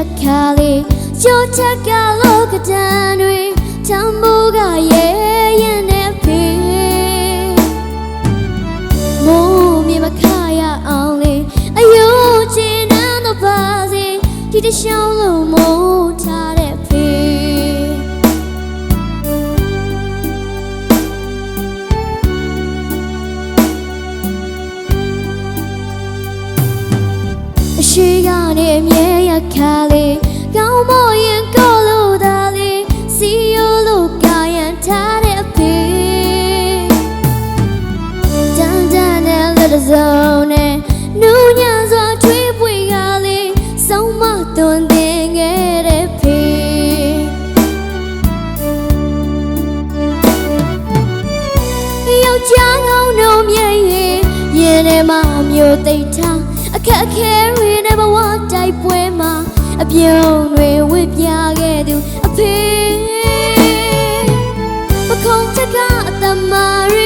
က်ခါလေးကြောချက်ကလောကဒံတွေတံမိုးကရဲ့ရင်နဲ့ဖေမိုးမြေမခရအောင်လေအယုံချင်နန်းတော့ပါစေဒီတစ်ရှောင်းလုံးမိုးထားတဲ့ ရှိကနေအမြဲရခါလေးကောင်းမရင်ကိုလို့သာလေးစီယိုလို့ကာယံထားတဲ့အဖေတန်တန်နဲ့လက်တစုံနဲ့နူးညံစွာထွေးပွေကလေးဆုံးမသွန်သင်ခဲ့တဲ့ဖေယောက်ျားကောင်းတို့မြဲ့ရင်ရင်ထဲမှာမျိုးသိပ်ထားအ ခက်အခဲတွေနဲ့ဘဝတိုက်ပွဲမှာအပြုံးတွေဝစ်ပြခဲ့သူအဖေပခုံးချက်ကအတမရီ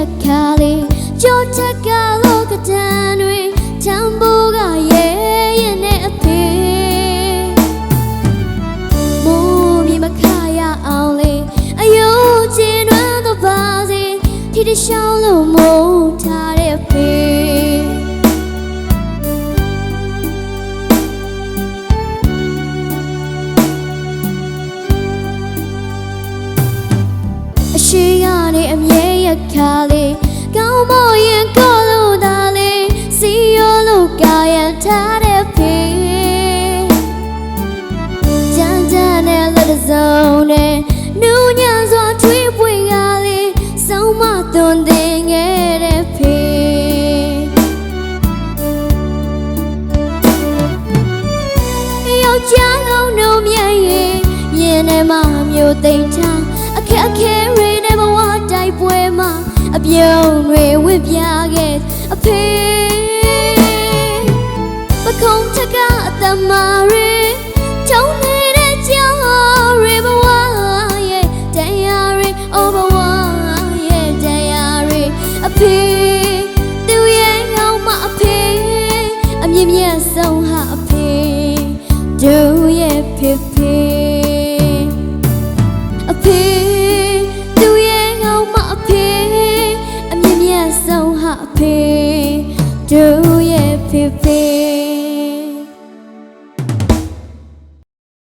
င်းနဲ့ဖြတ်ခါလေးကြောချက်ကလောကဒံတွေချမ်းဖို့ကရဲ့ရင်နဲ့အဖေမိုးမြေမခရအောင်လေအယုံချင်တွန်းတော့ပါစေဒီတစ်ရှောင်းလုံးမိုးထားတဲ့ဖေ အမြဲရခါလေးကောင်းမရင်ကိုလို့သာလေးစီရောလို့ကာယံထားတဲ့ဖေကြမ်းကြမ်းနဲ့လက်တစ်စုံနဲ့နူးညံ့စွာထွေးပွေကလေးဆုံးမသွန်သင်ခဲ့တဲ့ဖေယောက်ျားကောင်းတို့မြဲရင်ရင်ထဲမှာမျိုးသိမ့်ချအခက်အခဲ ပြုံးတွေဝစ်ပြခဲ့အဖေပခုံးချက်ကအတမရီထုံးနေတဲ့ကြောင်းတွေဘဝရဲ့တရားတွေအိုးဘဝရဲ့တရားတွေအဖေ အမြင့်မြတ်ဆုံးဟာအဖေတို့ရဲ့ဖေဖေ